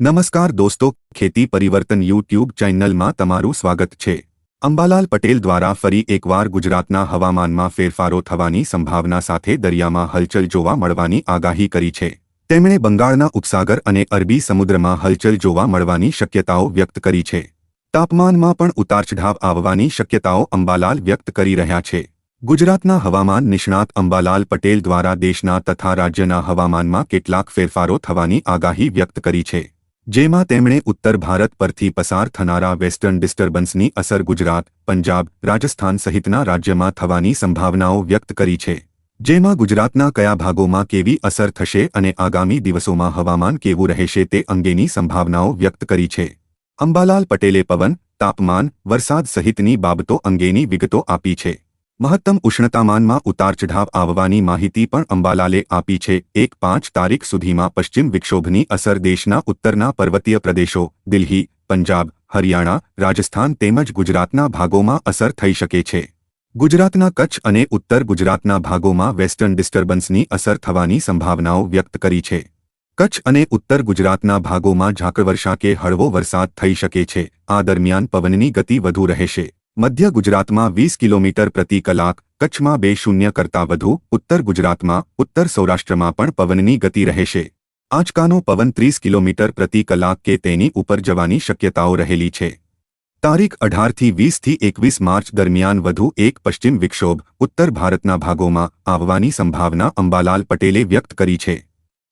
નમસ્કાર દોસ્તો, ખેતી પરિવર્તન યુટ્યુબ ચેનલમાં તમારું સ્વાગત છે. અંબાલાલ પટેલ દ્વારા ફરી એકવાર ગુજરાતના હવામાનમાં ફેરફારો થવાની સંભાવના સાથે દરિયામાં હલચલ જોવા મળવાની આગાહી કરી છે. તેમણે બંગાળના ઉપસાગર અને અરબી સમુદ્રમાં હલચલ જોવા મળવાની શક્યતાઓ વ્યક્ત કરી છે. તાપમાનમાં પણ ઉતારચઢાવ આવવાની શક્યતાઓ અંબાલાલ વ્યક્ત કરી રહ્યા છે. ગુજરાતના હવામાન નિષ્ણાત અંબાલાલ પટેલ દ્વારા દેશના તથા રાજ્યના હવામાનમાં કેટલાક ફેરફારો થવાની આગાહી વ્યક્ત કરી છે. જેમાં તેમણે ઉત્તર ભારત પરથી પસાર થનારા વેસ્ટર્ન ડિસ્ટર્બન્સની અસર ગુજરાત, પંજાબ, રાજસ્થાન સહિતના રાજ્યમાં થવાની સંભાવનાઓ વ્યક્ત કરી છે. જેમાં ગુજરાતના કયા ભાગોમાં કેવી અસર થશે અને આગામી દિવસોમાં હવામાન કેવું રહેશે તે અંગેની સંભાવનાઓ વ્યક્ત કરી છે. અંબાલાલ પટેલે પવન, તાપમાન, વરસાદ સહિતની બાબતો અંગેની વિગતો આપી છે. મહત્તમ ઉષ્ણતામાનમાં ઉતારચઢાવ આવવાની માહિતી પણ અંબાલાલે આપી છે. એક પાંચ તારીખ સુધીમાં પશ્ચિમ વિક્ષોભની અસર દેશના ઉત્તરના પર્વતીય પ્રદેશો, દિલ્હી, પંજાબ, હરિયાણા, રાજસ્થાન તેમજ ગુજરાતના ભાગોમાં અસર થઈ શકે છે. ગુજરાતના કચ્છ અને ઉત્તર ગુજરાતના ભાગોમાં વેસ્ટર્ન ડિસ્ટર્બન્સની અસર થવાની સંભાવનાઓ વ્યક્ત કરી છે. કચ્છ અને ઉત્તર ગુજરાતના ભાગોમાં ઝાકળવર્ષા કે હળવો વરસાદ થઈ શકે છે. આ દરમિયાન પવનની ગતિ વધુ રહેશે. મધ્ય ગુજરાતમાં વીસ કિલોમીટર પ્રતિ કલાક, કચ્છમાં બે શૂન્ય કરતાં વધુ, ઉત્તર ગુજરાતમાં, ઉત્તર સૌરાષ્ટ્રમાં પણ પવનની ગતિ રહેશે. આંચકાનો પવન ત્રીસ કિલોમીટર પ્રતિ કલાક કે તેની ઉપર જવાની શક્યતાઓ રહેલી છે. તારીખ અઢારથી વીસથી એકવીસ માર્ચ દરમિયાન વધુ એક પશ્ચિમ વિક્ષોભ, ઉત્તર ભારતના ભાગોમાં આવવાની સંભાવના અંબાલાલ પટેલે વ્યક્ત કરી છે.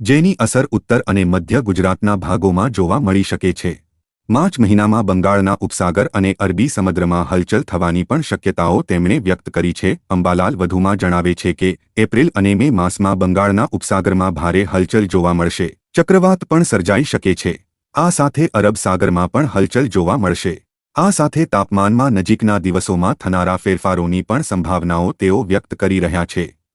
જેની અસર ઉત્તર અને મધ્ય ગુજરાતના ભાગોમાં જોવા મળી શકે છે. માર્ચ મહિનામાં બંગાળના ઉપસાગર અને અરબી સમુદ્રમાં હલચલ થવાની પણ શક્યતાઓ તેમણે વ્યક્ત કરી છે. અંબાલાલ વધુમાં જણાવે છે કે, એપ્રિલ અને મે માસમાં બંગાળના ઉપસાગરમાં ભારે હલચલ જોવા મળશે. ચક્રવાત પણ સર્જાઈ શકે છે. આ સાથે અરબ સાગરમાં પણ હલચલ જોવા મળશે. આ સાથે તાપમાનમાં નજીકના દિવસોમાં થનારા ફેરફારોની પણ સંભાવનાઓ તેઓ વ્યક્ત કરી રહ્યા છે.